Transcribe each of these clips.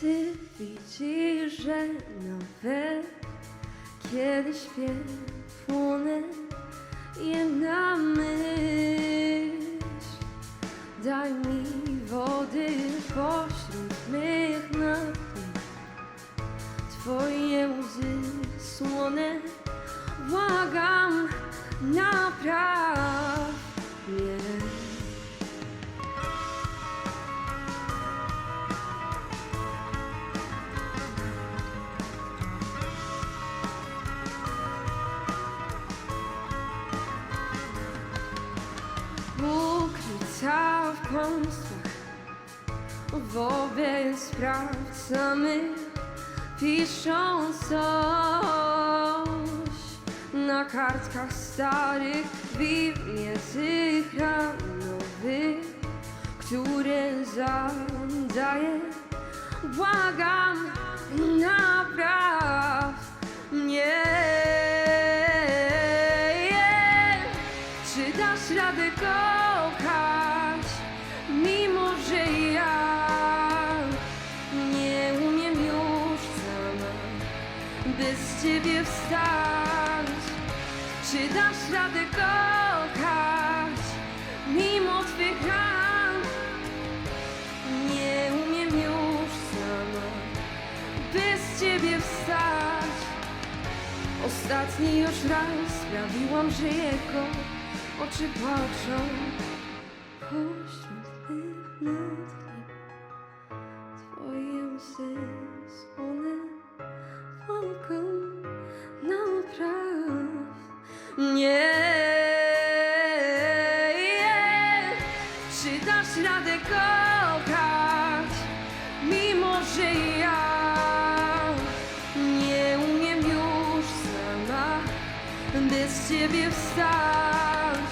Ty widzisz, że nawet kiedy śpię, płonę jedna myśl. Daj mi wody pośród mych napój. Twoje łzy słone, błagam, napraw kłamstwach. Wobec sprawcamy Piszą coś. Na kartkach starych Biblię tych nowych Które zadaję Błagam, napraw mnie bez ciebie wstać? Czy dasz radę kochać, mimo twych ran? Nie umiem już sama bez ciebie wstać. Ostatni już raz sprawiłam, że jego oczy patrzą pośród kochać, mimo że ja nie umiem już sama bez ciebie wstać?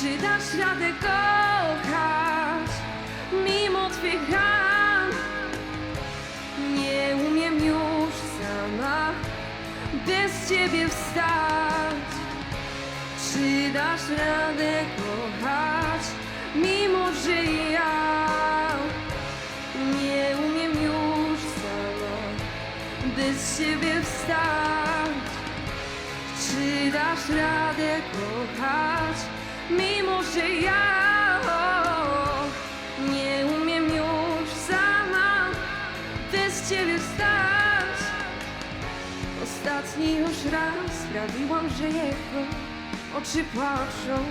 Czy dasz radę kochać, mimo twych ran? Nie umiem już sama bez ciebie wstać. Czy dasz radę kochać, mimo że ja nie umiem już sama bez ciebie wstać? Czy dasz radę kochać, mimo że ja nie umiem już sama bez ciebie wstać? Ostatni już raz sprawiłam, że jego oczy patrzą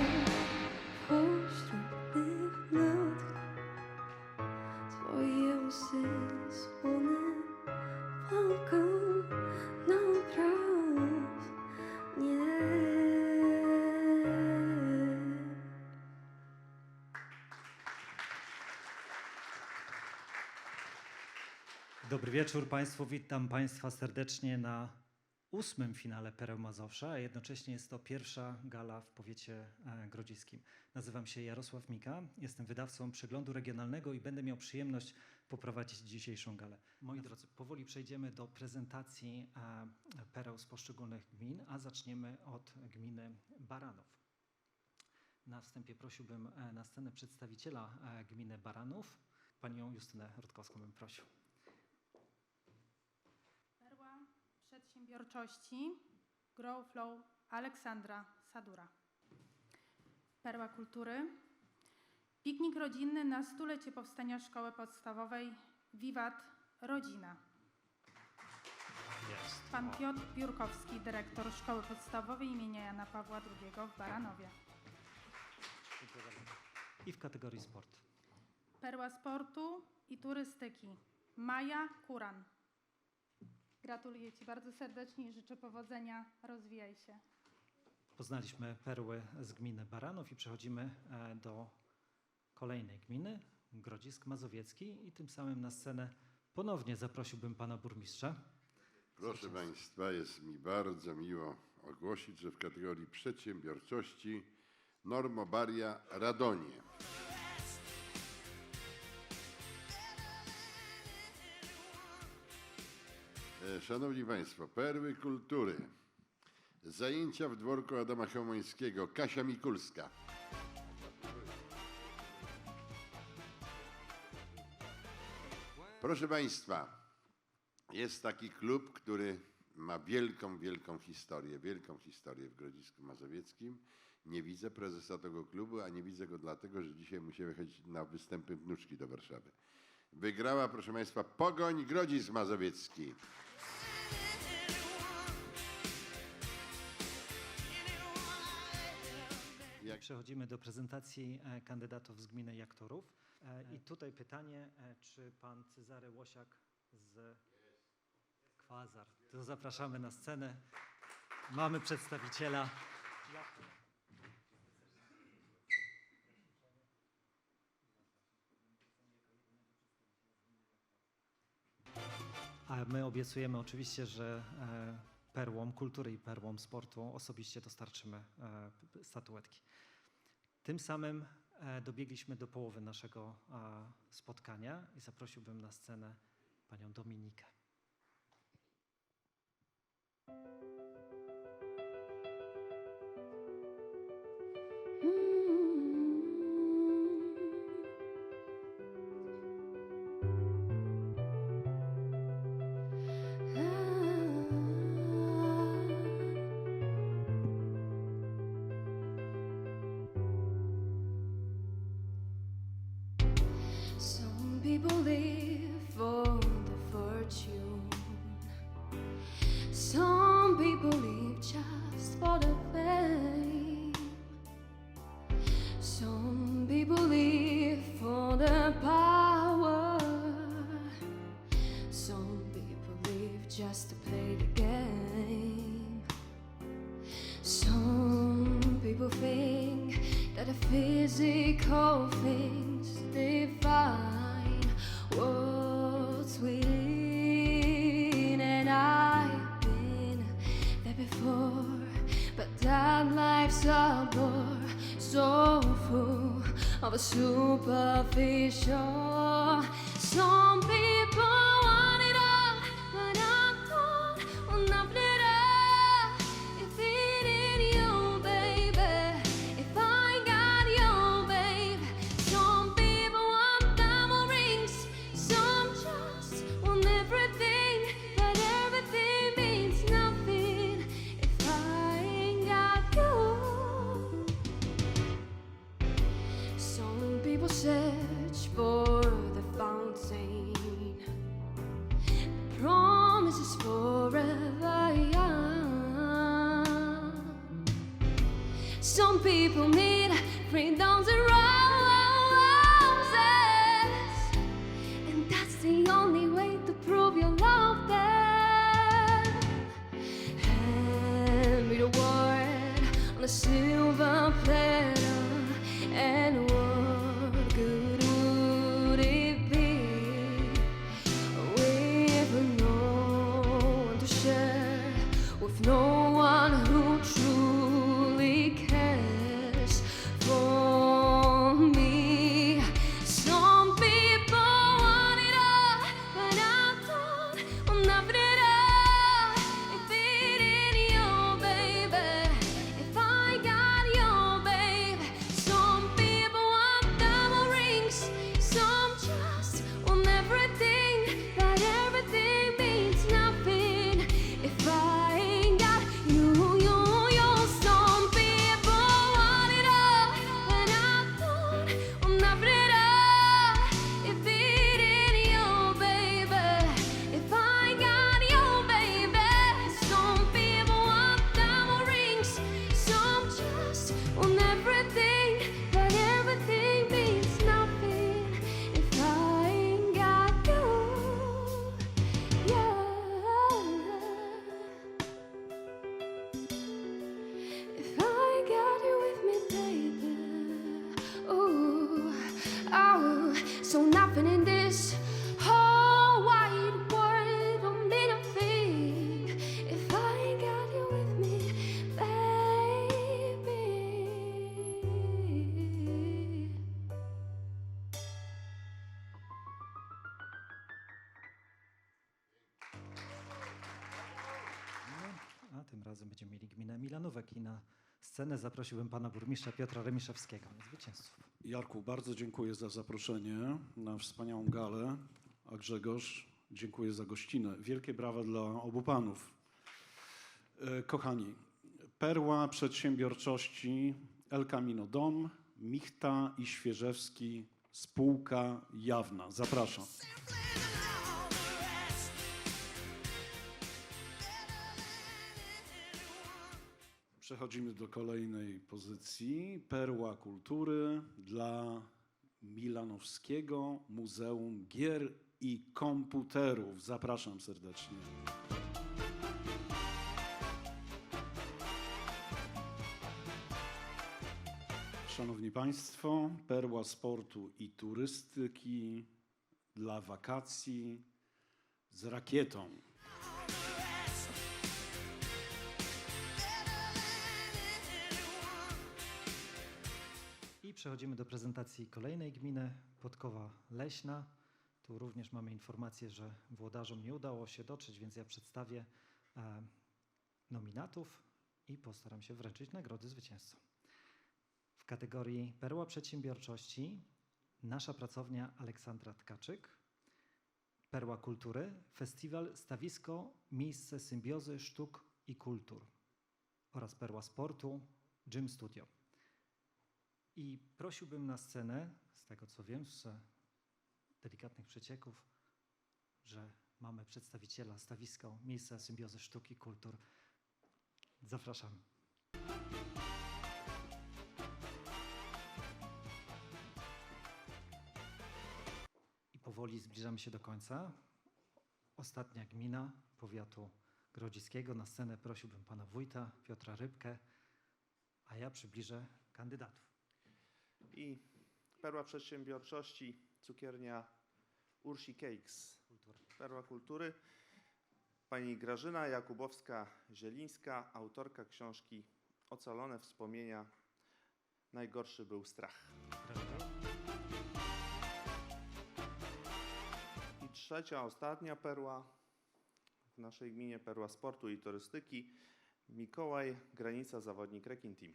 wieczór Państwu. Witam Państwa serdecznie na ósmym finale Pereł Mazowsza, a jednocześnie jest to pierwsza gala w powiecie e, grodziskim. Nazywam się Jarosław Mika, jestem wydawcą przeglądu regionalnego i będę miał przyjemność poprowadzić dzisiejszą galę. Moi drodzy, powoli przejdziemy do prezentacji e, pereł z poszczególnych gmin, a zaczniemy od gminy Baranów. Na wstępie prosiłbym e, na scenę przedstawiciela gminy Baranów, panią Justynę Rutkowską bym prosił. Perła przedsiębiorczości Grow Flow Aleksandra Sadura. Perła kultury. Piknik rodzinny na stulecie powstania szkoły podstawowej Wiwat Rodzina. Jest. Pan Piotr Biurkowski, dyrektor szkoły podstawowej imienia Jana Pawła II w Baranowie. I w kategorii sport. Perła sportu i turystyki Maja Kuran. Gratuluję Ci bardzo serdecznie i życzę powodzenia. Rozwijaj się. Poznaliśmy perły z gminy Baranów i przechodzimy e, do kolejnej gminy, Grodzisk Mazowiecki i tym samym na scenę ponownie zaprosiłbym pana burmistrza. Proszę Państwa, jest mi bardzo miło ogłosić, że w kategorii przedsiębiorczości Normobaria Radonie. E, szanowni Państwo, perły kultury. Zajęcia w dworku Adama Chomojskiego. Kasia Mikulska. Proszę Państwa, jest taki klub, który ma wielką, wielką historię, wielką historię w Grodzisku Mazowieckim. Nie widzę prezesa tego klubu, a nie widzę go dlatego, że dzisiaj musimy jechać na występy wnuczki do Warszawy. Wygrała, proszę Państwa, Pogoń Grodzic Mazowiecki. Jak... Przechodzimy do prezentacji e, kandydatów z gminy Jaktorów. E, I tak. tutaj pytanie, e, czy pan Cezary Łosiak z Kwazar. To zapraszamy na scenę. Mamy przedstawiciela. A my obiecujemy oczywiście, że e, perłom kultury i perłom sportu osobiście dostarczymy e, statuetki. Tym samym e, dobiegliśmy do połowy naszego spotkania i zaprosiłbym na scenę panią Dominikę. Mm. physical things divine what's within, and I've been there before. But that life's a bore, so full of a superficial song. Wrocławek i na scenę zaprosiłbym pana burmistrza Piotra Remiszewskiego na zwycięzców. Jarku, bardzo dziękuję za zaproszenie na wspaniałą galę, a Grzegorz, dziękuję za gościnę. Wielkie brawa dla obu panów. E, kochani, perła przedsiębiorczości El Camino Dom, Michta i Świeżewski, spółka jawna. Zapraszam. Przechodzimy do kolejnej pozycji. Perła kultury dla Milanowskiego Muzeum Gier i Komputerów. Zapraszam serdecznie. Szanowni Państwo, perła sportu i turystyki dla wakacji z rakietą. I przechodzimy do prezentacji kolejnej gminy, Podkowa Leśna. Tu również mamy informację, że włodarzom nie udało się dotrzeć, więc ja przedstawię e, nominatów i postaram się wręczyć nagrody zwycięzcom. W kategorii Perła Przedsiębiorczości nasza pracownia Aleksandra Tkaczyk. Perła Kultury, Festiwal Stawisko Miejsce Symbiozy Sztuk i Kultur oraz Perła Sportu Gym Studio. I prosiłbym na scenę, z tego co wiem, z delikatnych przecieków, że mamy przedstawiciela stawiska Miejsca Symbiozy Sztuki i Kultur. Zapraszam. I powoli zbliżamy się do końca. Ostatnia gmina powiatu grodziskiego. Na scenę prosiłbym pana wójta Piotra Rybkę, a ja przybliżę kandydatów. I perła przedsiębiorczości, cukiernia Ursi Cakes. Perła kultury, pani Grażyna Jakubowska-Zielińska, autorka książki Ocalone wspomnienia. Najgorszy był strach. I trzecia, ostatnia perła w naszej gminie, perła sportu i turystyki. Mikołaj, granica zawodnik Rekin Team.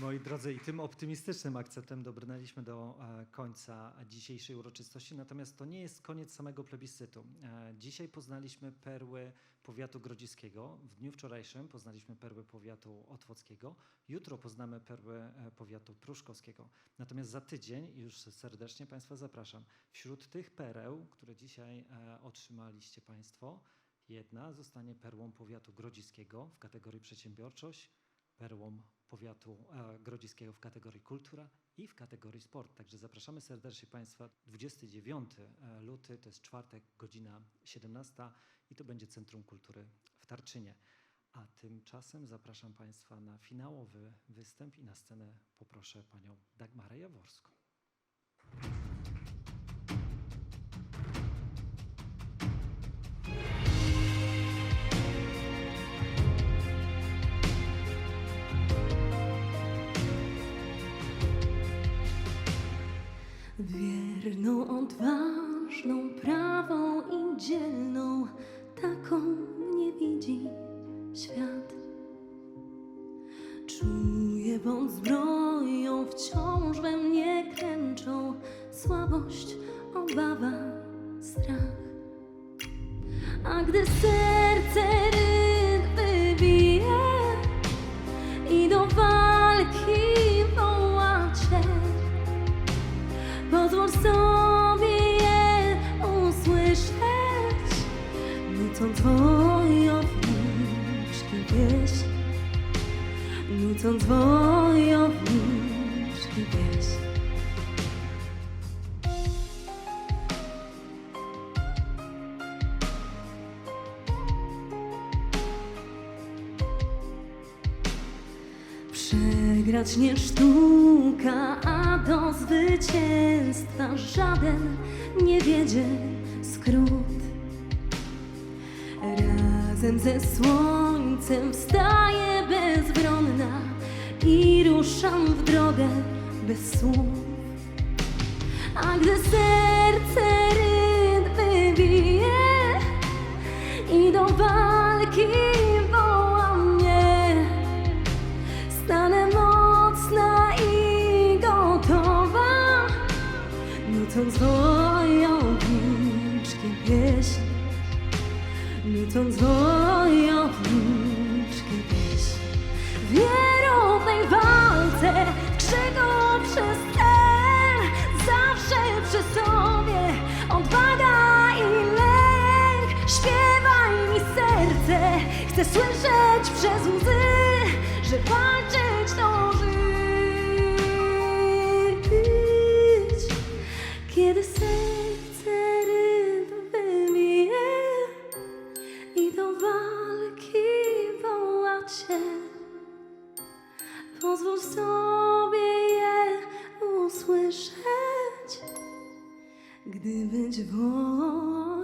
Moi drodzy, i tym optymistycznym akcentem dobrnęliśmy do e, końca dzisiejszej uroczystości. Natomiast to nie jest koniec samego plebiscytu. E, dzisiaj poznaliśmy perły powiatu grodziskiego. W dniu wczorajszym poznaliśmy perły powiatu otwockiego. Jutro poznamy perły e, powiatu pruszkowskiego. Natomiast za tydzień już serdecznie Państwa zapraszam. Wśród tych pereł, które dzisiaj otrzymaliście Państwo, jedna zostanie perłą powiatu grodziskiego w kategorii przedsiębiorczość perłą powiatu e, grodziskiego w kategorii kultura i w kategorii sport. Także zapraszamy serdecznie Państwa 29 e, luty, to jest czwartek, godzina 17 i to będzie Centrum Kultury w Tarczynie. A tymczasem zapraszam Państwa na finałowy występ i na scenę poproszę Panią Dagmarę Jaworską. Wierną, odważną, prawą i dzielną, taką mnie widzi świat. Czuję bądź zbroją, nucąc wojowniczki pieśń, nucąc wojowniczki pieśń. Przegrać nie sztuka, a do zwycięstwa żaden nie wiedzie skrót razem ze słońcem wstaję bezbronna i ruszam w drogę bez słów. A gdy serce rytmy bije i do walki woła mnie, stanę mocna i gotowa, nocą zwoła. 你曾左右。walki wołacie, pozwól sobie je usłyszeć, gdy być wojownikiem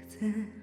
chcesz.